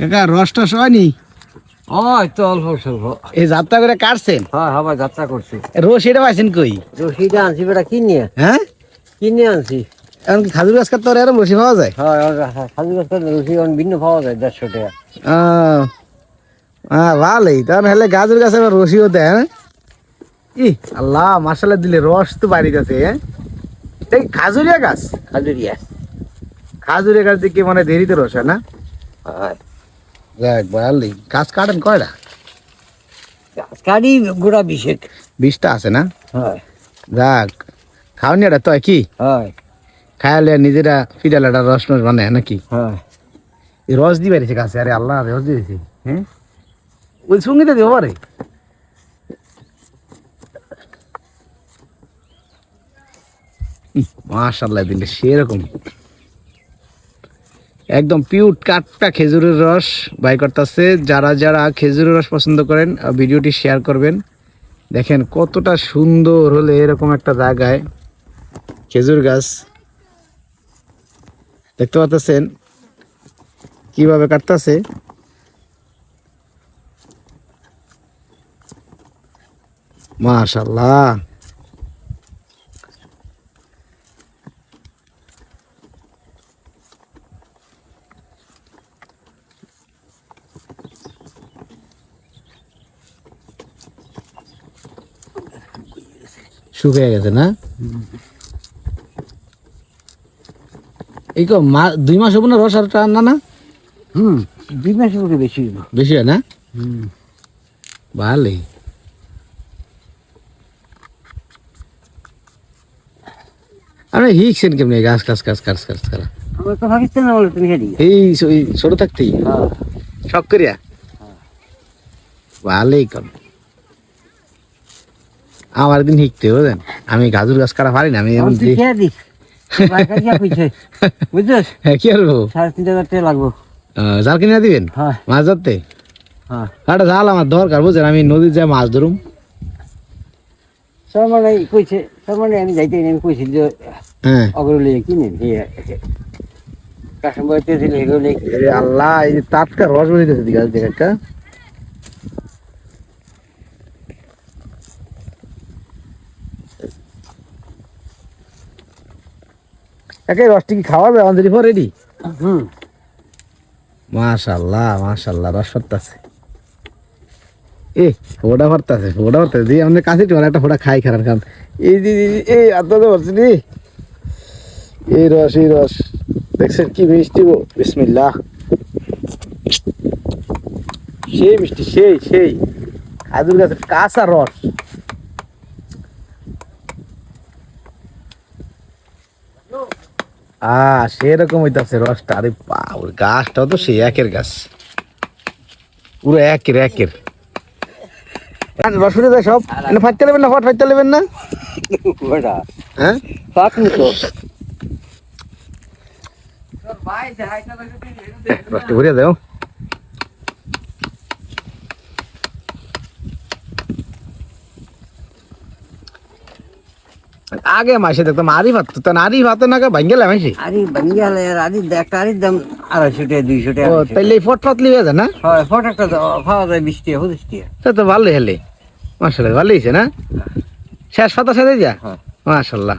কাকা রস টস হয়নি? ওই তো অল্প স্বল্প। এই যাত্রা করে কাটছেন হ্যাঁ হ্যাঁ যাত্রা করছি। রস এটা পাইছেন কই? রশিটা আনছি বেটা কিনে। হ্যাঁ? কিনে আনছি। এখন কি খাজুর গাছ কাটতে এরকম রসি পাওয়া যায়? হ্যাঁ খাজু গাছ রশি অন ভিন্ন পাওয়া যায় দেড়শো টাকা। হ্যাঁ ভালোই তখন হলে গাজর গাছে আবার রসিও দেয় হ্যাঁ? ই আল্লাহ মাসালা দিলে রস তো বাড়ি গাছে হ্যাঁ খাজুরিয়া গাছ? খাজুরিয়া। খাজুরিয়া গাছ দিকে মানে দেরিতে রস হয় না? যাক ভালোই গাছ কাটেন কয়টা? গোড়া বিশেক। বিষটা আছে না? যাক খাওনি এটা তো কি হয়। খায়ালে নিজেরা রস নস বানায় নাকি? রস বেরিয়েছে গাছে আরে আল্লাহ রস দিয়েছে হ্যাঁ? ওই সঙ্গীতে দেবো পারে মাশাল্লাহ দিলে সেরকম। একদম পিউট কাটটা খেজুরের রস বাই করতেছে। যারা যারা খেজুরের রস পছন্দ করেন ভিডিওটি শেয়ার করবেন। দেখেন কতটা সুন্দর হলে এরকম একটা জায়গায় খেজুর গাছ। দেখতে পাচ্ছেন কীভাবে কাটতেছে? মাশাল্লাহ শুকিয়ে গেছে না? এই মা- দুই মাস হব না রস আর টানা না? হুম দুই মধ্যে বেশি। বেশি হয় না? হুম। ভালোই। আরে হিকছেন কেমনি? গাছ গাছ গাছ গাছ গাছ করা আমরা তো পাকিস্তান তুমি হেঁটে এই ছোট থাকতেই? হ্যাঁ। শখ করিয়া? আমার দিন শিখতে বুঝলেন আমি গাজর গাছ কাটা পারি না আমি এমন বুঝছিস? হ্যাঁ কি করব সাড়ে তিন হাজার টাকা লাগবো। জাল কিনে দিবেন? হ্যাঁ। মাছ ধরতে? হ্যাঁ। একটা জাল আমার দরকার বুঝলেন আমি নদীর যাই মাছ ধরুম। সব মানে কইছে সব মানে আমি যাইতে আমি কইছি যে হ্যাঁ। কিনে দিয়ে আল্লাহ এই টাটকা রস বেরিয়েছে দিকে গাছ একে রসটি কি খাওয়া যায় আমাদের পর রেডি হুম। মাশাল্লাহ মাশাল্লাহ রস এ ফোড়া ভরতাছে দিয়ে আমাদের কাছে একটু একটা ফোড়া খাই খারাপ খান। এই এই এত ভরছে নি? এই রস এই রস। দেখছেন কি মিষ্টি গো বিসমিল্লাহ। সেই মিষ্টি সেই সেই। খাজুর গাছের কাঁচা রস। আ সেরকম হইতাছে রসটা। আরে বাবা গাছটাও তো সেই একের গাছ। পুরো একের একের। রস উঠে যায় সব ফাটতে নেবেন না ফট ফাটতে নেবেন না। হ্যাঁ? পাকনি তো। দাও আগে মাসে দেখতাম আরি ভাত তো আরি ভাত না ভাঙ্গেলে মাসে আরে বাঙ্গালে আরে একটা আরির দাম আড়াইশো টাকা দুইশো টাকা ও তাইলে ফট হয়ে যায় না হয় ফট একটা খাওয়া যায় বিশ টাকা পঁচিশ টাকা তা ভালোই হেলে মাসাল্লাহ ভালোই হয়েছে না শেষ ফাতা সাথে যা। মাসাল্লাহ